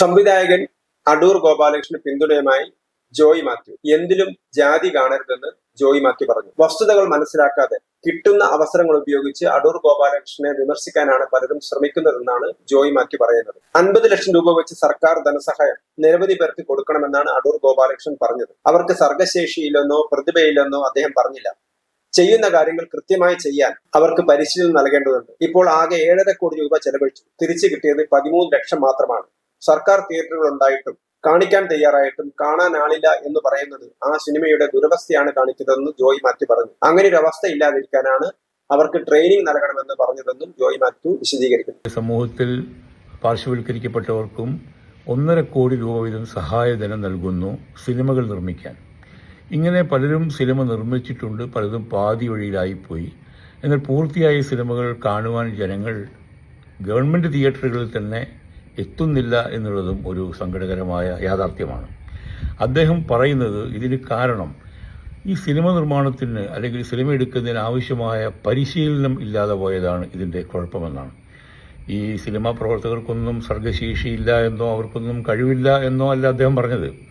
സംവിധായകൻ അടൂർ ഗോപാലകൃഷ്ണന് പിന്തുണയുമായി ജോയി മാത്യു. എന്തിലും ജാതി കാണരുതെന്ന് ജോയി മാത്യു പറഞ്ഞു. വസ്തുതകൾ മനസ്സിലാക്കാതെ കിട്ടുന്ന അവസരങ്ങൾ ഉപയോഗിച്ച് അടൂർ ഗോപാലകൃഷ്ണനെ വിമർശിക്കാനാണ് പലരും ശ്രമിക്കുന്നതെന്നാണ് ജോയി മാത്യു പറയുന്നത്. അൻപത് ലക്ഷം രൂപ വെച്ച് സർക്കാർ ധനസഹായം നിരവധി പേർക്ക് കൊടുക്കണമെന്നാണ് അടൂർ ഗോപാലകൃഷ്ണൻ പറഞ്ഞത്. അവർക്ക് സർഗശേഷിയില്ലെന്നോ പ്രതിഭയില്ലെന്നോ അദ്ദേഹം പറഞ്ഞില്ല. ചെയ്യുന്ന കാര്യങ്ങൾ കൃത്യമായി ചെയ്യാൻ അവർക്ക് പരിശീലനം നൽകേണ്ടതുണ്ട്. ഇപ്പോൾ ആകെ ഏഴര കോടി രൂപ ചെലവഴിച്ചു. തിരിച്ചു കിട്ടിയത് പതിമൂന്ന് ലക്ഷം മാത്രമാണ്. സർക്കാർ തിയേറ്ററുകൾ ഉണ്ടായിട്ടും കാണിക്കാൻ തയ്യാറായിട്ടും കാണാൻ ആളില്ല എന്ന് പറയുന്നത് ആ സിനിമയുടെ ദുരവസ്ഥയാണ് കാണിക്കുന്നതെന്ന് ജോയി മാത്യു പറഞ്ഞു. അങ്ങനെ ഒരു അവസ്ഥ ഇല്ലാതിരിക്കാനാണ് അവർക്ക് ട്രെയിനിങ് നൽകണമെന്ന് പറഞ്ഞതെന്നും ജോയി മാത്യു വിശദീകരിക്കുന്നു. സമൂഹത്തിൽ പാർശ്വവൽക്കരിക്കപ്പെട്ടവർക്കും ഒന്നര കോടി രൂപ വീതം സഹായധനം നൽകുന്നു സിനിമകൾ നിർമ്മിക്കാൻ. ഇങ്ങനെ പലരും സിനിമ നിർമ്മിച്ചിട്ടുണ്ട് പലതും പാതി വഴിയിലായിപ്പോയി. എന്നാൽ പൂർത്തിയായ സിനിമകൾ കാണുവാൻ ജനങ്ങൾ ഗവൺമെന്റ് തിയേറ്ററുകളിൽ തന്നെ എത്തുന്നില്ല എന്നുള്ളതും ഒരു സങ്കടകരമായ യാഥാർത്ഥ്യമാണ്. അദ്ദേഹം പറയുന്നത് ഇതിന് കാരണം ഈ സിനിമ നിർമ്മാണത്തിന് അല്ലെങ്കിൽ സിനിമ എടുക്കുന്നതിന് ആവശ്യമായ പരിശീലനം ഇല്ലാതെ പോയതാണ് ഇതിന്റെ കുഴപ്പമെന്നാണ്. ഈ സിനിമാ പ്രവർത്തകർക്കൊന്നും സർഗശേഷിയില്ല എന്നോ അവർക്കൊന്നും കഴിവില്ല എന്നോ അല്ല അദ്ദേഹം പറഞ്ഞത്.